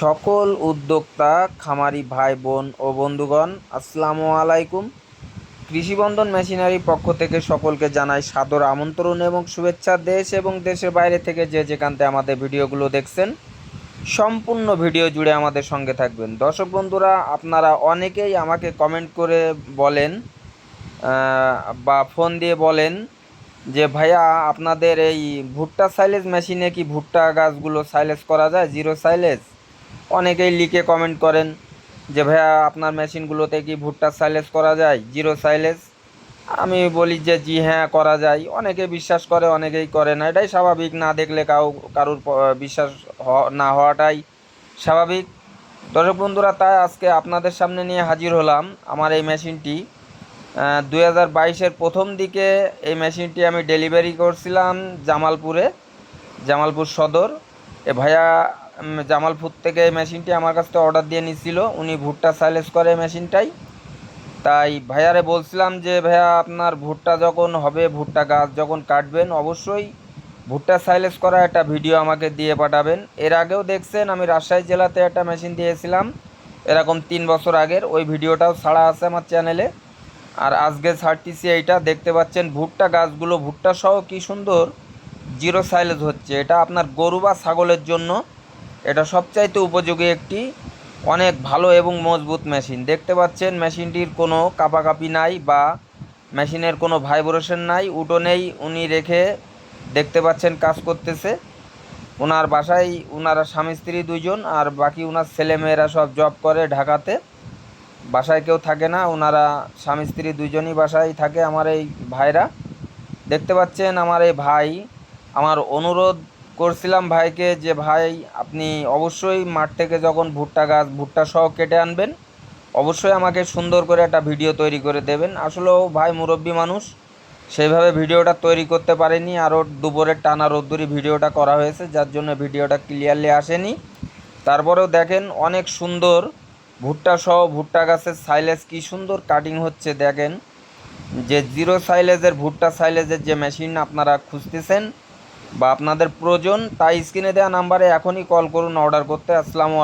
সকল উদ্যোক্তা, খামারি ভাই, বোন ও বন্ধুগণ, আসসালামু আলাইকুম। কৃষিবন্ধন মেশিনারি পক্ষ থেকে সকলকে জানাই সাদর আমন্ত্রণ এবং শুভেচ্ছা। দেশ এবং দেশের বাইরে থেকে যে যেখানতে আমাদের ভিডিওগুলো দেখছেন, সম্পূর্ণ ভিডিও জুড়ে আমাদের সঙ্গে থাকবেন। দর্শক বন্ধুরা, আপনারা অনেকেই আমাকে কমেন্ট করে বলেন বা ফোন দিয়ে বলেন যে, ভাইয়া, আপনাদের এই ভুট্টা সাইলেজ মেশিনে কি ভুট্টা গাছগুলো সাইলেজ করা যায়? জিরো সাইলেজ অনেকেই লিখে কমেন্ট করেন যে, ভাইয়া, আপনার মেশিনগুলোতে কি ভুট্টা সাইলেজ করা যায়? জিরো সাইলেজ আমি বলি যে, জি হ্যাঁ করা যায়। অনেকে বিশ্বাস করে, অনেকেই করে না। এটাই স্বাভাবিক। না দেখলে কাউ, কারুর বিশ্বাস না হওয়াটাই স্বাভাবিক। দর্শক বন্ধুরা, তাই আজকে আপনাদের সামনে নিয়ে হাজির হলাম আমার এই মেশিনটি দুই হাজার বাইশের প্রথম দিকে এই মেশিনটি আমি ডেলিভারি করছিলাম জামালপুরে, জামালপুর সদর। এ ভাইয়া জামালপুর থেকে এই মেশিনটি আমার কাছ থেকে অর্ডার দিয়ে নিছিল। উনি ভুট্টা সাইলেজ করে মেশিনটাই। তাই ভাইয়ারে বলছিলাম যে, ভাইয়া, আপনার ভুট্টা যখন হবে, ভুট্টা গাছ যখন কাটবেন, অবশ্যই ভুট্টা সাইলেজ করা একটা ভিডিও আমাকে দিয়ে পাঠাবেন। এর আগেও দেখছেন, আমি রাজশাহী জেলাতে একটা মেশিন দিয়েছিলাম, এরকম তিন বছর আগের। ওই ভিডিওটাও ছাড়া আছে আমার চ্যানেলে আর আজকে ছাড়তেছি এইটা। দেখতে পাচ্ছেন, ভুট্টা গাছগুলো, ভুট্টা সহ কি সুন্দর জিরো সাইলেজ হচ্ছে। এটা আপনার গরু বা ছাগলের জন্য এটা সবচাইতে উপযোগী একটি, অনেক ভালো এবং মজবুত মেশিন। দেখতে পাচ্ছেন, মেশিনটির কোনো কাপাকাপি নাই বা মেশিনের কোনো ভাইব্রেশন নাই উঠোনেই উনি রেখে দেখতে পাচ্ছেন কাজ করতেছে। ওনার বাসায় ওনারা স্বামী, স্ত্রী দুইজন, আর বাকি ওনার ছেলেমেয়েরা সব জব করে ঢাকাতে। বাসায় কেউ থাকে না ওনারা স্বামী, স্ত্রী দুজনই বাসায় থাকে আমার এই ভাইরা। দেখতে পাচ্ছেন, আমার এই ভাই, আমার অনুরোধ করছিলাম ভাইকে যে, ভাই, আপনি অবশ্যই মাঠ থেকে যখন ভুট্টা গাছ, ভুট্টা সহ কেটে আনবেন, অবশ্যই আমাকে সুন্দর করে একটা ভিডিও তৈরি করে দেবেন। আসলেও ভাই মুরব্বী মানুষ, সেইভাবে ভিডিওটা তৈরি করতে পারেনি। আরও দুপুরের টানা রোদ্দুরি ভিডিওটা করা হয়েছে, যার জন্য ভিডিওটা ক্লিয়ারলি আসেনি। তারপরেও দেখেন অনেক সুন্দর ভুট্টা সহ ভুট্টা গাছের সাইলেজ কি সুন্দর কাটিং হচ্ছে। দেখেন যে জিরো সাইলেজের ভুট্টা সাইলেজের যে মেশিন আপনারা খুঁজতেছেন বা আপনাদের প্রয়োজন তাই স্ক্রিনে দেওয়া নাম্বারে এখনই কল করুন অর্ডার করতে। আসসালামু